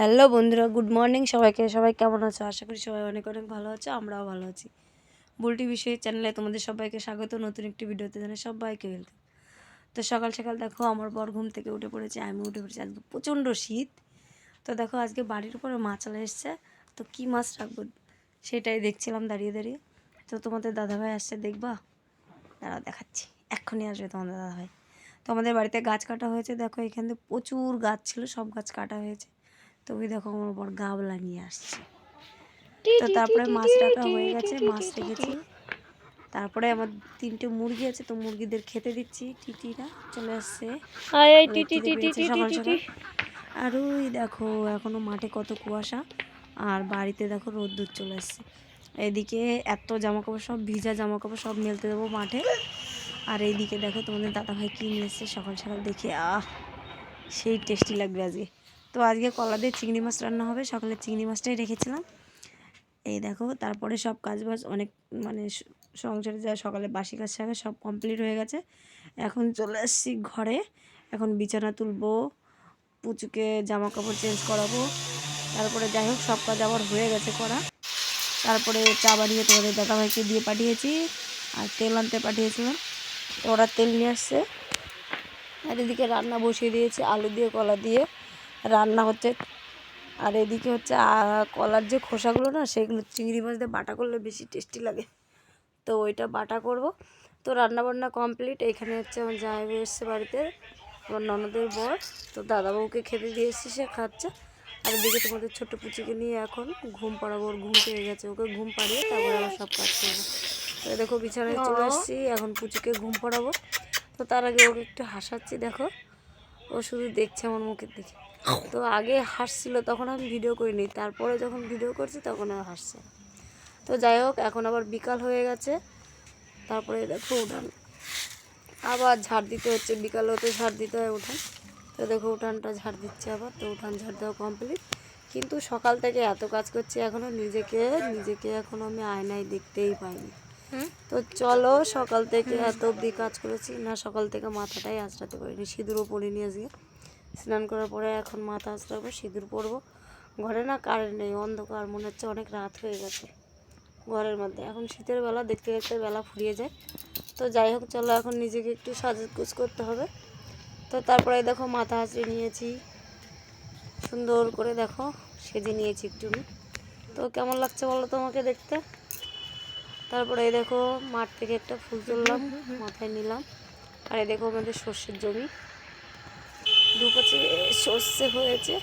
Hello বন্ধুরা, good morning সবাইকে। সবাই কেমন আছো? আশা করি সবাই অনেক অনেক ভালো আছো, আমরাও ভালো আছি। বুলটি বিষয় চ্যানেলে তোমাদের সবাইকে স্বাগত, নতুন একটি ভিডিওতে জানাই সবাইকে ওয়েলকাম তো সকাল সকাল দেখো, আমার বর ঘুম থেকে উঠে পড়েছে, আমি উঠে পড়েছি, আজকে প্রচণ্ড শীত। তো দেখো, আজকে বাড়ির উপরে মাছ চলে এসছে, তো কী মাছ রাখব সেটাই দেখছিলাম দাঁড়িয়ে দাঁড়িয়ে। তো তোমাদের দাদাভাই আসছে, দেখবা? দাঁড়াও, দেখাচ্ছি। এক্ষুনি আসবে তোমাদের দাদাভাই। তো আমাদের বাড়িতে গাছ কাটা হয়েছে, দেখো, এখানে প্রচুর গাছ ছিল, সব গাছ কাটা হয়েছে। তো ওই দেখো আমার বর গাবলা নিয়ে আসছে। তো তারপরে মাছ রাখা হয়ে গেছে মাছ রেখেছি তারপরে আমার তিনটে মুরগি আছে তো মুরগিদের খেতে দিচ্ছি টিটিরা চলে আসছে। সকাল সকাল। আর ওই দেখো এখনও মাঠে কত কুয়াশা। আর বাড়িতে দেখো রোদ্দুর চলে আসছে। এদিকে এত জামা কাপড় সব ভিজা জামা কাপড় সব মেলতে দেবো মাঠে। আর এইদিকে দেখো তোমাদের দাদাভাই কী নিয়ে এসছে সকাল সকাল দেখে আহ সেই টেস্টি লাগবে আজকে। তো আজকে কলা দিয়ে চিংড়ি মাছ রান্না হবে। সকালে চিংড়ি মাছটাই রেখেছিলাম। এই দেখো, তারপরে সব কাজ বাজ অনেক মানে সংসারে যা সকালে বাসি কাজ থাকে সব কমপ্লিট হয়ে গেছে। এখন চলে আসছি ঘরে। এখন বিছানা তুলবো, পুচুকে জামা কাপড় চেঞ্জ করাবো। তারপরে যাই হোক, সব কাজ আবার হয়ে গেছে করা। তারপরে চা বানিয়ে তোমাদের দাদাভাইকে দিয়ে পাঠিয়েছি, আর তেল আনতে পাঠিয়েছিলাম। ওরা তেল নিয়ে আসছে। আর এদিকে রান্না বসিয়ে দিয়েছি, আলু দিয়ে, কলা দিয়ে। রান্না হচ্ছে। আর এদিকে হচ্ছে কলার যে খোসাগুলো না সেগুলো চিংড়ি মাছ দিয়ে বাটা করলে বেশি টেস্টি লাগে। তো ওইটা বাটা করব। তো রান্না বান্না কমপ্লিট। এখানে হচ্ছে আমার জামাইবাবু এসছে বাড়িতে আমার ননদের বর। তো দাদাবাবুকে খেতে দিয়ে এসেছি সে খাচ্ছে। আর এদিকে তোমাদের ছোট্ট পুচিকে নিয়ে এখন ঘুম পাড়াবো ওর ঘুম পেয়ে গেছে। ওকে ঘুম পাড়িয়ে তারপরে আবার সব কাজ করব। তো দেখো বিছানায় চলে এসেছি এখন পুচিকে ঘুম পাড়াবো। তো তার আগে ওকে একটু হাসাচ্ছি দেখো। ও শুধু দেখছে আমার মুখের দিকে। তো আগে হাসছিল তখন আমি ভিডিও করিনি। তারপরে যখন ভিডিও করছি তখন আর হাসছে তো যাই হোক এখন আবার বিকাল হয়ে গেছে। তারপরে দেখো উঠান। আবার ঝাড় দিতে হচ্ছে। বিকালেও তো ঝাড় দিতে হয় উঠান। তো দেখো উঠানটা ঝাড় দিচ্ছে আবার। তো উঠান ঝাড় দেওয়া কমপ্লিট কিন্তু সকাল থেকে এত কাজ করছি এখনও নিজেকে নিজেকে এখনও আমি আয়নায় দেখতেই পাইনি। তো চলো সকাল থেকে এত অব্দি কাজ করেছি। না, সকাল থেকে মাথাটাই আঁচড়াতে পারিনি, সিঁদুরও পরিনি আজকে। স্নান করার পরে এখন মাথা আঁচড়াবো, সিঁদুর পরবো। ঘরে না কারেন্ট নেই, অন্ধকার, মনে হচ্ছে অনেক রাত হয়ে গেছে ঘরের মধ্যে। এখন শীতের বেলা, দেখতে দেখতে বেলা ফুরিয়ে যায়। তো যাই হোক, চলো এখন নিজেকে একটু সাজগুজ করতে হবে। তো তারপরে দেখো মাথা আঁচড়ে নিয়েছি, সুন্দর করে দেখো, সেজে নিয়েছি একটু তো কেমন লাগছে বলো তোমাকে দেখতে? তারপরে এই দেখো মাঠ থেকে একটা ফুল তুললাম, মাথায় নিলাম। আর এই দেখো আমাদের সর্ষের জমি। দুপাশে সর্ষে হয়েছে।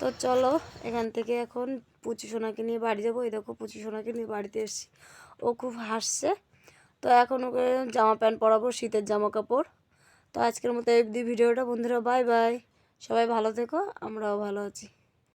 তো চলো, এখান থেকে এখন পুচি সোনাকে নিয়ে বাড়ি যাব। এই দেখো পুচি সোনাকে নিয়ে বাড়িতে এসেছি। ও খুব হাসছে। তো এখন ওকে জামা প্যান্ট পরাবো, শীতের জামা কাপড়। তো আজকের মতো এই ভিডিওটা, বন্ধুরা, বাই বাই। সবাই ভালো থেকো, আমরাও ভালো আছি।